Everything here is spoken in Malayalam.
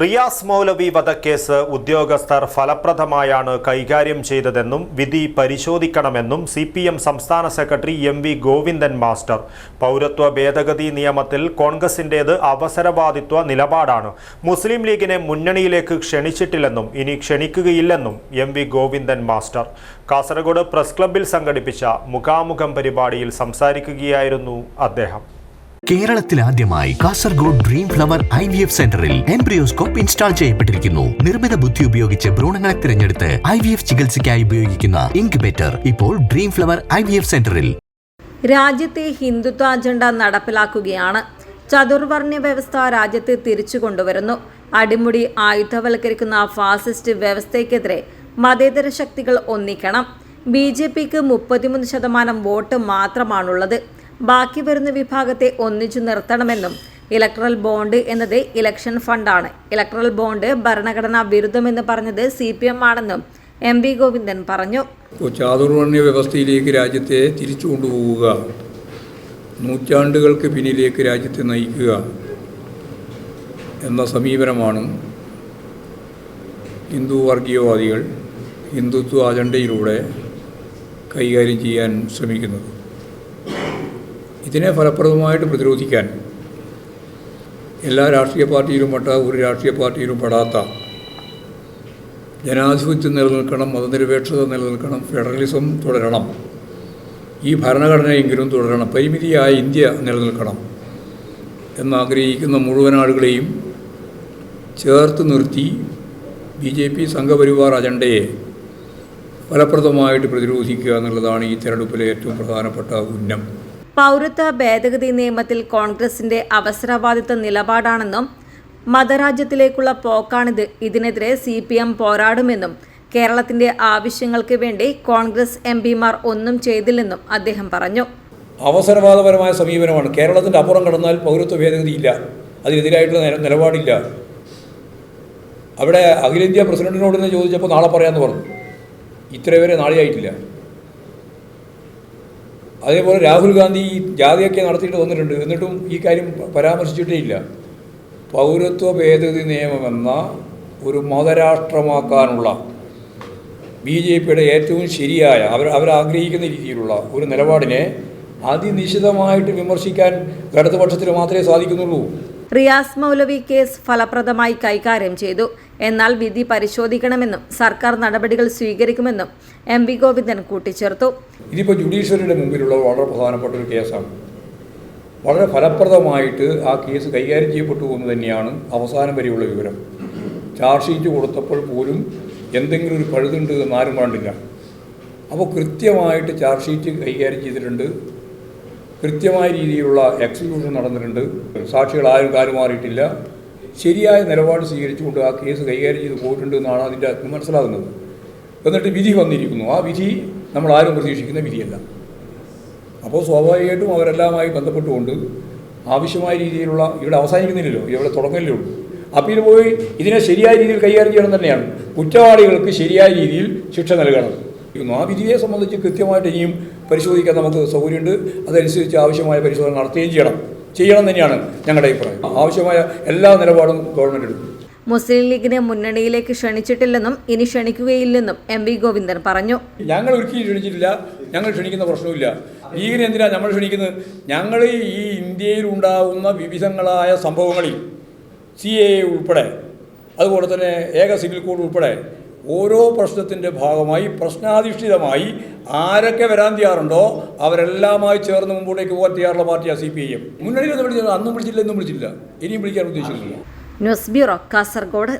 റിയാസ് മൗലവി വധക്കേസ് ഉദ്യോഗസ്ഥർ ഫലപ്രദമായാണ് കൈകാര്യം ചെയ്തതെന്നും വിധി പരിശോധിക്കണമെന്നും സി പി എം സംസ്ഥാന secretary M V Govindan master. പൗരത്വ ഭേദഗതി നിയമത്തിൽ കോൺഗ്രസിന്റേത് അവസരവാദിത്വ നിലപാടാണ്. മുസ്ലിം ലീഗിനെ മുന്നണിയിലേക്ക് ക്ഷണിച്ചിട്ടില്ലെന്നും ഇനി ക്ഷണിക്കുകയില്ലെന്നും M V Govindan master. Kasaragod press ക്ലബ്ബിൽ സംഘടിപ്പിച്ച മുഖാമുഖം പരിപാടിയിൽ സംസാരിക്കുകയായിരുന്നു അദ്ദേഹം. കേരളത്തിൽ ആദ്യമായി Kasaragod dream flower I V F സെന്ററിൽ എംബ്രിയോസ്കോപ്പ് ഇൻസ്റ്റാൾ ചെയ്യപ്പെട്ടിരിക്കുന്നു. നിർമ്മിത ബുദ്ധി ഉപയോഗിച്ച് ഭ്രൂണങ്ങളെ തിരഞ്ഞെടുത്ത് ഐ വി എഫ് ചികിത്സയ്ക്കായി ഉപയോഗിക്കുന്ന ഇൻക്യുബേറ്റർ ഇപ്പോൾ dream flower I V F സെന്ററിൽ രാജ്യത്തെ ഹിന്ദുത്വ അജണ്ട നടപ്പിലാക്കുകയാണ്. ചതുർവർണ വ്യവസ്ഥ രാജ്യത്തെ തിരിച്ചു കൊണ്ടുവരുന്നു. അടിമുടി ആയുധവൽക്കരിക്കുന്ന ഫാസിസ്റ്റ് വ്യവസ്ഥയ്ക്കെതിരെ മതേതര ശക്തികൾ ഒന്നിക്കണം. ബി ജെ പിക്ക് മുപ്പത്തിമൂന്ന് ശതമാനം വോട്ട് മാത്രമാണുള്ളത്. ബാക്കി വരുന്ന വിഭാഗത്തെ ഒന്നിച്ചു നിർത്തണമെന്നും ഇലക്ട്രൽ ബോണ്ട് എന്നത് ഇലക്ഷൻ ഫണ്ടാണ്. ഇലക്ട്രൽ ബോണ്ട് ഭരണഘടനാ വിരുദ്ധമെന്ന് പറഞ്ഞത് സി പി എം ആണെന്നും എം വി ഗോവിന്ദൻ പറഞ്ഞു. ചാതുർവർണ വ്യവസ്ഥയിലേക്ക് രാജ്യത്തെ തിരിച്ചു കൊണ്ടുപോവുക നൂറ്റാണ്ടുകൾക്ക് പിന്നിലേക്ക് രാജ്യത്തെ നയിക്കുക എന്ന സമീപനമാണ് ഹിന്ദു വർഗീയവാദികൾ ഹിന്ദുത്വ അജണ്ടയിലൂടെ കൈകാര്യം ചെയ്യാൻ ശ്രമിക്കുന്നത്. ഇതിനെ ഫലപ്രദമായിട്ട് പ്രതിരോധിക്കാൻ എല്ലാ രാഷ്ട്രീയ പാർട്ടിയിലും പെട്ട ഒരു രാഷ്ട്രീയ പാർട്ടിയിലും പെടാത്ത ജനാധിപത്യം നിലനിൽക്കണം മതനിരപേക്ഷത നിലനിൽക്കണം ഫെഡറലിസം തുടരണം ഈ ഭരണഘടനയെങ്കിലും തുടരണം പരിമിതിയായ ഇന്ത്യ നിലനിൽക്കണം എന്നാഗ്രഹിക്കുന്ന മുഴുവൻ ആളുകളെയും ചേർത്ത് നിർത്തി ബി ജെ പി സംഘപരിവാർ അജണ്ടയെ ഫലപ്രദമായിട്ട് പ്രതിരോധിക്കുക എന്നുള്ളതാണ് ഈ തെരഞ്ഞെടുപ്പിലെ ഏറ്റവും പ്രധാനപ്പെട്ട ഉന്നം. പൗരത്വ ഭേദഗതി നിയമത്തിൽ കോൺഗ്രസിന്റെ അവസരവാദിത്വ നിലപാടാണെന്നും മതരാജ്യത്തിലേക്കുള്ള പോക്കാണിത്. ഇതിനെതിരെ സി പി എം പോരാടുമെന്നും കേരളത്തിന്റെ ആവശ്യങ്ങൾക്ക് വേണ്ടി കോൺഗ്രസ് എം പിമാർ ഒന്നും ചെയ്തില്ലെന്നും അദ്ദേഹം പറഞ്ഞു. അവസരവാദപരമായ സമീപനമാണ്. കേരളത്തിന്റെ അപ്പുറം കടന്നാൽ പൗരത്വ ഭേദഗതി ഇല്ല. അതിനെതിരായിട്ടുള്ള നിലപാടില്ല. അവിടെ അഖിലേന്ത്യാ പ്രസിഡന്റിനോട് തന്നെ ചോദിച്ചപ്പോൾ നാളെ പറയാമെന്ന് പറഞ്ഞു. ഇത്രവരെ നാളെ നാളെയായിട്ടില്ല. അതേപോലെ രാഹുൽ ഗാന്ധി ഈ ജാതിയൊക്കെ നടത്തിയിട്ട് വന്നിട്ടുണ്ട്. എന്നിട്ടും ഈ കാര്യം പരാമർശിച്ചിട്ടേ ഇല്ല പൗരത്വ ഭേദഗതി നിയമമെന്ന ഒരു മതരാഷ്ട്രമാക്കാനുള്ള ബി ജെ പിയുടെ ഏറ്റവും ശരിയായ അവർ അവരാഗ്രഹിക്കുന്ന രീതിയിലുള്ള ഒരു നിലപാടിനെ അതിനിശിതമായിട്ട് വിമർശിക്കാൻ ഇടതുപക്ഷത്തിന് മാത്രമേ സാധിക്കുന്നുള്ളൂ. റിയാസ് മൗലവി കേസ് ഫലപ്രദമായി കൈകാര്യം ചെയ്തു. എന്നാൽ വിധി പരിശോധിക്കണമെന്നും സർക്കാർ നടപടികൾ സ്വീകരിക്കുമെന്നും എം വി ഗോവിന്ദൻ കൂട്ടിച്ചേർത്തു. ഇതിപ്പോൾ ജുഡീഷ്യറിയുടെ മുമ്പിലുള്ള വളരെ പ്രധാനപ്പെട്ട ഒരു കേസാണ്. വളരെ ഫലപ്രദമായിട്ട് ആ കേസ് കൈകാര്യം ചെയ്യപ്പെട്ടു എന്ന് തന്നെയാണ് അവസാനം വരെയുള്ള വിവരം. ചാർജ് ഷീറ്റ് കൊടുത്തപ്പോൾ പോലും എന്തെങ്കിലും ഒരു പഴുതുണ്ട് എന്ന് ആരും കണ്ടില്ല. അപ്പോൾ കൃത്യമായിട്ട് ചാർജ് ഷീറ്റ് കൈകാര്യം ചെയ്തിട്ടുണ്ട്. കൃത്യമായ രീതിയിലുള്ള എക്സിക്യൂഷൻ നടന്നിട്ടുണ്ട്. സാക്ഷികൾ ആരും കാലുമാറിയിട്ടില്ല ശരിയായ നിലപാട് സ്വീകരിച്ചുകൊണ്ട് ആ കേസ് കൈകാര്യം ചെയ്ത് പോയിട്ടുണ്ട് എന്നാണ് അതിന്റെ മനസ്സിലാകുന്നത്. എന്നിട്ട് വിധി വന്നിരിക്കുന്നു. ആ വിധി നമ്മൾ ആരും പ്രതീക്ഷിക്കുന്ന വിധിയല്ല. അപ്പോൾ സ്വാഭാവികമായിട്ടും അവരെല്ലാമായി ബന്ധപ്പെട്ടുകൊണ്ട് ആവശ്യമായ രീതിയിലുള്ള ഇവിടെ അവസാനിക്കുന്നില്ലല്ലോ. ഇവിടെ തുടങ്ങലേ ഉള്ളൂ. അപ്പീൽ പോയി ഇതിനെ ശരിയായ രീതിയിൽ കൈകാര്യം ചെയ്യണം തന്നെയാണ്. കുറ്റവാളികൾക്ക് ശരിയായ രീതിയിൽ ശിക്ഷ നൽകണം. ആ വിധിയെ സംബന്ധിച്ച് കൃത്യമായിട്ട് ഇനിയും പരിശോധിക്കാൻ നമുക്ക് സൗകര്യമുണ്ട്. അതനുസരിച്ച് ആവശ്യമായ പരിശോധന നടത്തുകയും ചെയ്യണം. ചെയ്യണം തന്നെയാണ് ഞങ്ങളുടെ അഭിപ്രായം. ആവശ്യമായ എല്ലാ നിലപാടും ഗവൺമെന്റ് എടുക്കും. മുസ്ലിം ലീഗിനെ മുന്നണിയിലേക്ക് ക്ഷണിച്ചിട്ടില്ലെന്നും ഇനി ക്ഷണിക്കുകയില്ലെന്നും എം വി ഗോവിന്ദൻ പറഞ്ഞു. ഞങ്ങൾ ഒരിക്കലും ക്ഷണിച്ചിട്ടില്ല. ഞങ്ങൾ ക്ഷണിക്കുന്ന പ്രശ്നമില്ല ലീഗിനെ എന്തിനാണ് നമ്മൾ ക്ഷണിക്കുന്നത്? ഞങ്ങൾ ഈ ഇന്ത്യയിൽ ഉണ്ടാകുന്ന വിവിധങ്ങളായ സംഭവങ്ങളിൽ സി എ ഉൾപ്പെടെ അതുപോലെ തന്നെ ഏക സിവിൽ കോഡ് ഉൾപ്പെടെ ഓരോ പ്രശ്നത്തിന്റെ ഭാഗമായി പ്രശ്നാധിഷ്ഠിതമായി ആരൊക്കെ വരാൻ തയ്യാറുണ്ടോ അവരെല്ലാമായി ചേർന്ന് മുമ്പോട്ടേക്ക് പോകാൻ തയ്യാറുള്ള പാർട്ടിയാണ് സി പി ഐ എം. മുന്നണിയിൽ ഒന്നും വിളിച്ചില്ല അന്നും വിളിച്ചില്ല എന്നും വിളിച്ചില്ല. ഇനിയും വിളിക്കാൻ ഉദ്ദേശിക്കുന്നു ന്യൂസ് ബ്യൂറോ കാസർഗോഡ്.